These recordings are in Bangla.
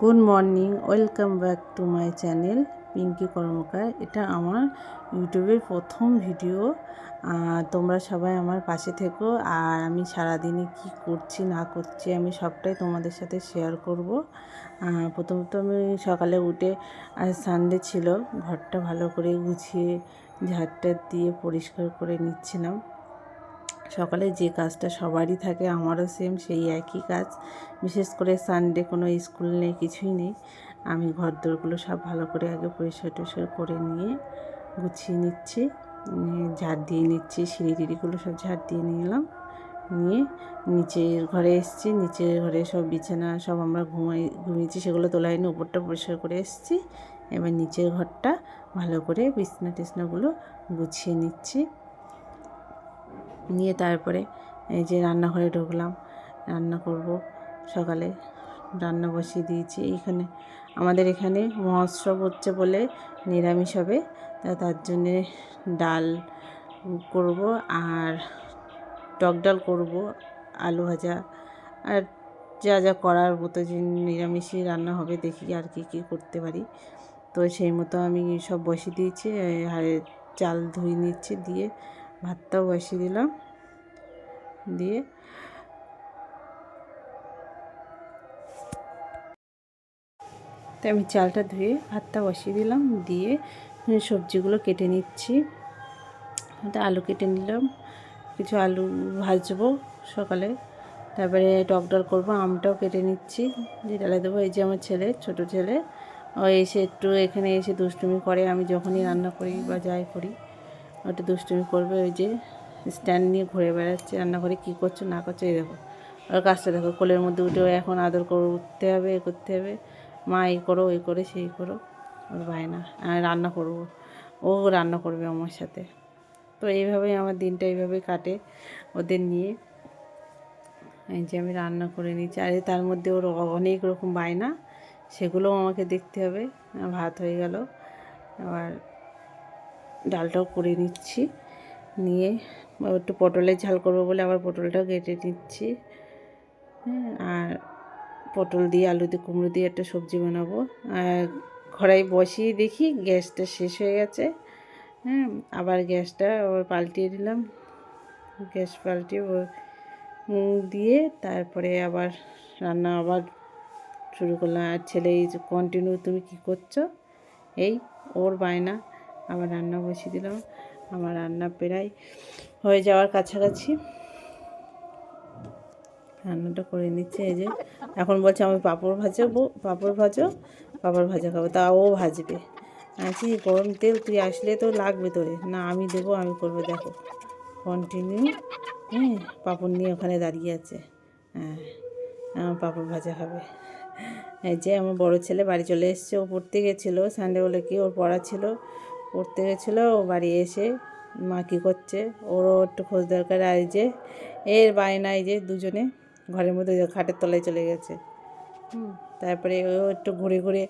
Good morning welcome back to my channel Pinki Karmakar এটা আমার ইউটিউবের প্রথম ভিডিও। তোমরা সবাই আমার পাশে থেকো। আর আমি সারাদিনে কি করছি, না করছি, আমি সবটাই তোমাদের সাথে শেয়ার করব। প্রথমত আমি সকালে উঠে আর সানডে ছিল। ঘরটা ভালো করে গুছিয়ে ঝাড়টা দিয়ে পরিষ্কার করে নিচ্ছিলাম। সকালে যে কাজটা সবারই থাকে, আমারও সেম সেই একই কাজ। বিশেষ করে সানডে কোনো স্কুল নেই, কিছুই নেই। আমি ঘর দোরগুলো সব ভালো করে আগে পরিষ্কার টরিষ্কার করে নিয়ে গুছিয়ে নিচ্ছি ঝাড় দিয়ে নিচ্ছি, সিঁড়ি টিড়িগুলো সব ঝাড় দিয়ে নিলাম। নিয়ে নিচের ঘরে এসেছি, নিচের ঘরে সব বিছানা সব আমরা ঘুমাই, ঘুমিয়েছি, সেগুলো তোলা নিয়ে উপরটা পরিষ্কার করে এসেছি। এবার নিচের ঘরটা ভালো করে বিছনা টিছনাগুলো গুছিয়ে নিচ্ছি। নিয়ে তারপরে এই যে রান্নাঘরে ঢুকলাম। রান্না করব সকালে। রান্না বসিয়ে দিয়েছি। এইখানে আমাদের এখানে মহোৎসব হচ্ছে বলে নিরামিষ হবে। তা তার জন্যে ডাল করব আর টক ডাল করব, আলু ভাজা। আর যা যা করার মতো যে নিরামিষই রান্না হবে দেখি আর কি কী করতে পারি। তো সেই মতো আমি সব বসিয়ে দিয়েছি। চাল ধুয়ে নিচ্ছি, দিয়ে ভাতটাও বসিয়ে দিলাম। দিয়ে তাই আমি চালটা ধুয়ে ভাতটা বসিয়ে দিলাম, দিয়ে সবজিগুলো কেটে নিচ্ছি। আলু কেটে নিলাম, কিছু আলু ভাজবো সকালে। তারপরে টক ডাল করব, আমটাও কেটে নিচ্ছি যে ডালে দেবো। এই যে আমার ছেলে, ছোট ছেলে, ও এসে একটু এখানে এসে দুষ্টুমি করে। আমি যখনই রান্না করি বা যাই করি, ওটা দুষ্টুমি করবে। ওই যে স্ট্যান্ড নিয়ে ঘুরে বেড়াচ্ছে রান্নাঘরে কী করছ, না করছ, এই দেখো। ওর কাজটা দেখো, কোলের মধ্যে উঠে এখন আদর করে, উঠতে হবে, এ করতে হবে। মা এই করো, ওই করে, সেই করো, ওর বায়না। আমি রান্না করব, ও রান্না করবে আমার সাথে। তো এইভাবেই আমার দিনটা এইভাবেই কাটে ওদের নিয়ে। এই যে আমি রান্না করে নিচ্ছি, আর তার মধ্যে ওর অনেক রকম বায়না, সেগুলোও আমাকে দেখতে হবে। ভাত হয়ে গেল আবার ডালটাও করে নিচ্ছি, নিয়ে একটু পটলের ঝাল করব বলে আবার পটলটাও কেটে নিচ্ছি। হ্যাঁ আর পটল দিয়ে আলু দিয়ে কুমড়ো দিয়ে একটা সবজি বানাবো। আর কড়াই বসিয়ে দেখি গ্যাসটা শেষ হয়ে গেছে। হ্যাঁ আবার গ্যাসটা আবার পাল্টিয়ে দিলাম। গ্যাস পাল্টিয়ে দিয়ে তারপরে আবার রান্না আবার শুরু করলাম। আর ছেলে এই কন্টিনিউ তুমি কী করছ? এই, ওর বায়না। আবার রান্না বসিয়ে দিলাম। আমার রান্না প্রায় হয়ে যাওয়ার কাছাকাছি। রান্নাটা করে নিচ্ছে এই যে। এখন বলছে আমি পাঁপড় ভাজাবো, পাঁপড় ভাজো, পাঁপড় ভাজা খাব। তা ও ভাজবে। আছি গরম তেল তুই আসলে তো লাগবে তোরে। না, আমি দেবো, আমি করব, দেখো। কন্টিনিউ হ্যাঁ পাঁপড় নিয়ে ওখানে দাঁড়িয়ে আছে। হ্যাঁ আমার পাঁপড় ভাজা খাবে এই যে আমার বড় ছেলে বাড়ি চলে এসছে। ও পড়তে গেছিল। সানডে বলে কি ওর পড়া ছিল। পড়তে গেছিল ও বাড়ি এসে মা কী করছে? ওরও একটু খোঁজ দরকার আর যে এর বায়না এই যে দুজনে ঘরের মধ্যে খাটের তলায় চলে গেছে। তারপরে ও একটু ঘুরে ঘুরে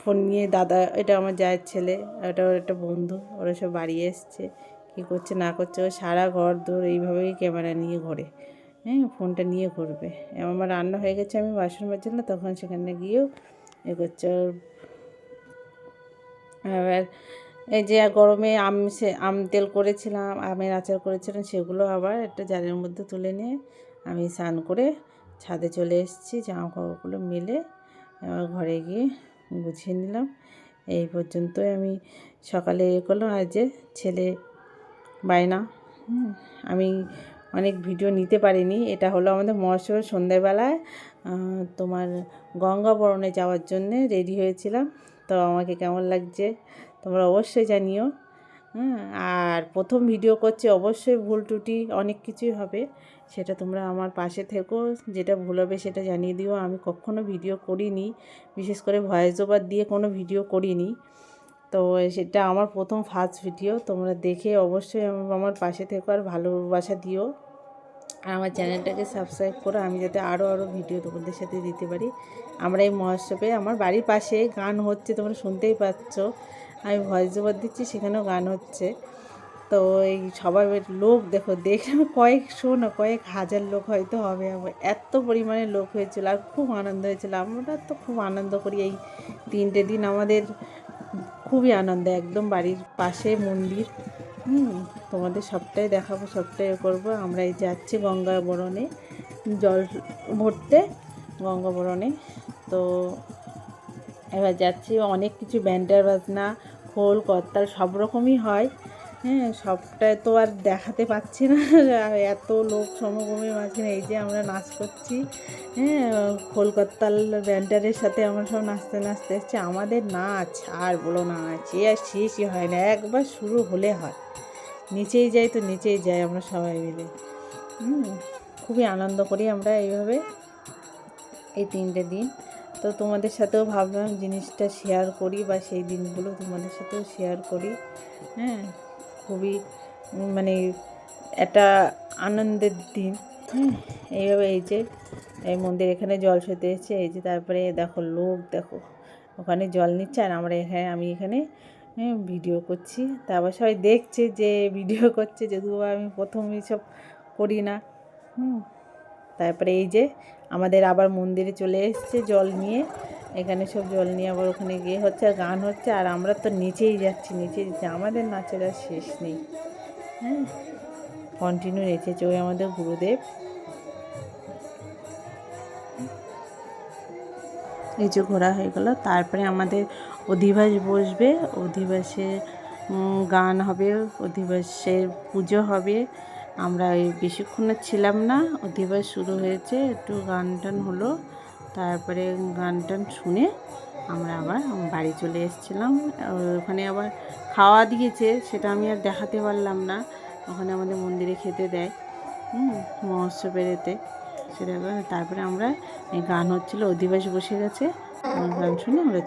ফোন নিয়ে দাদা এটা আমার জায়ের ছেলে এটা ওর একটা বন্ধু ওরা সব বাড়ি এসছে কী করছে না করছে ও সারা ঘর দৌড় এইভাবেই ক্যামেরা নিয়ে ঘোরে। হ্যাঁ ফোনটা নিয়ে ঘুরবে। আমার রান্না হয়ে গেছে আমি বাসন মাজছিলাম তখন সেখানে গিয়েও এ করছে ওর এবার এই যে গরমে আম সে, আম তেল করেছিলাম, আমের আচার করেছিলাম, সেগুলো আবার একটা জারের মধ্যে তুলে নিয়ে আমি স্নান করে ছাদে চলে এসেছি জামা কাপড়গুলো মেলে এবার ঘরে গিয়ে গুছিয়ে নিলাম। এই পর্যন্তই আমি সকালে এ করলাম। আর যে ছেলে বায়না আমি অনেক ভিডিও নিতে পারিনি। এটা হলো আমাদের মহোৎসবের সন্ধ্যাবেলায় তোমার গঙ্গাবরণে যাওয়ার জন্যে রেডি হয়েছিলাম। তো আমাকে কেমন লাগছে? তোমরা অবশ্যই জানিও। হ্যাঁ আর প্রথম ভিডিও করছি অবশ্যই ভুল ত্রুটি, অনেক কিছুই হবে। সেটা তোমরা আমার পাশে থেকো। যেটা ভুল হবে সেটা জানিয়ে দিও। আমি কখনো ভিডিও করিনি। বিশেষ করে ভয়েস ওভার দিয়ে কোনো ভিডিও করিনি। তো সেটা আমার প্রথম ফার্স্ট ভিডিও তোমরা দেখে অবশ্যই আমার পাশে থেকো আর ভালোবাসা দিও। আর আমার চ্যানেলটাকে সাবস্ক্রাইব করো, আমি যাতে আরও আরও ভিডিও তোমাদের সাথে দিতে পারি। আমরা এই মহোৎসবে, আমার বাড়ির পাশে গান হচ্ছে, তোমরা শুনতেই পাচ্ছ। আমি ভয়েস ওভার দিচ্ছি, সেখানেও গান হচ্ছে। তো এই সবাই লোক, দেখো, দেখে কয়েকশো না কয়েক হাজার লোক হয়তো হবে। আবার এত পরিমাণে লোক হয়েছিল আর খুব আনন্দ হয়েছিল। আমরা তো খুব আনন্দ করি এই তিনটে দিন। আমাদের খুবই আনন্দ, একদম বাড়ির পাশে মন্দির। হুম, তোমাদের সবটাই দেখাবো, সবটাই করব। আমরা এই যাচ্ছি গঙ্গাবরণে, জল ভরতে গঙ্গা বরণে তো এবার যাচ্ছি, অনেক কিছু ব্যান্ডার বাজনা, খোল, করতাল সব রকমই হয়। হ্যাঁ সবটাই তো আর দেখাতে পাচ্ছি না। এত লোক সমগমের মাঝখানে, এই যে আমরা নাচ করছি। হ্যাঁ খোল, করতাল ব্যান্ডারের সাথে আমরা সব নাচতে নাচতে এসছি। আমাদের নাচ আর বলো নাচ এ আর শেষই হয় না, একবার শুরু হলে হয়। নিচেই যাই তো নিচেই যাই আমরা সবাই মিলে। খুবই আনন্দ করি আমরা এইভাবে এই তিনটে দিন। তো তোমাদের সাথেও ভাবলাম জিনিসটা শেয়ার করি বা সেই দিনগুলো তোমাদের সাথেও শেয়ার করি। হ্যাঁ খুবই মানে একটা আনন্দের দিন। এইভাবে এই যে, এই মন্দির এখানে জল সেতে এসেছে, এই যে তারপরে দেখো লোক, দেখো, ওখানে জল নিচ্ছে আর আমরা এখানে, আমি এখানে ভিডিও করছি। তারপর সবাই দেখছে যে ভিডিও করছে যদিও আমি প্রথম এইসব করি না। হুম। তারপরে এই যে, আমাদের আবার মন্দিরে চলে এসছে জল নিয়ে। এখানে সব জল নিয়ে আবার ওখানে গিয়ে হচ্ছে, আর গান হচ্ছে, আর আমরা তো নিচেই যাচ্ছি নিচেই যাচ্ছি। আমাদের নাচের আর শেষ নেই। হ্যাঁ কন্টিনিউ নেচেছে ওই আমাদের গুরুদেব। এই যে ঘোরা হয়ে গেল। তারপরে আমাদের অধিবাস বসবে। অধিবাসে গান হবে, অধিবাসের পুজো হবে। আমরা বেশিক্ষণ ছিলাম না। অধিবাস শুরু হয়েছে, একটু গান টান হলো। তারপরে গান টান শুনে আমরা আবার বাড়ি চলে এসেছিলাম। ওখানে আবার খাওয়া দিয়েছে, সেটা আমি আর দেখাতে পারলাম না। ওখানে আমাদের মন্দিরে খেতে দেয়, হুম, মহোৎসবের এতে। করে তারপরে আমরা গান হচ্ছিল অধিবাস বসে গেছে। গান শুনে আমরা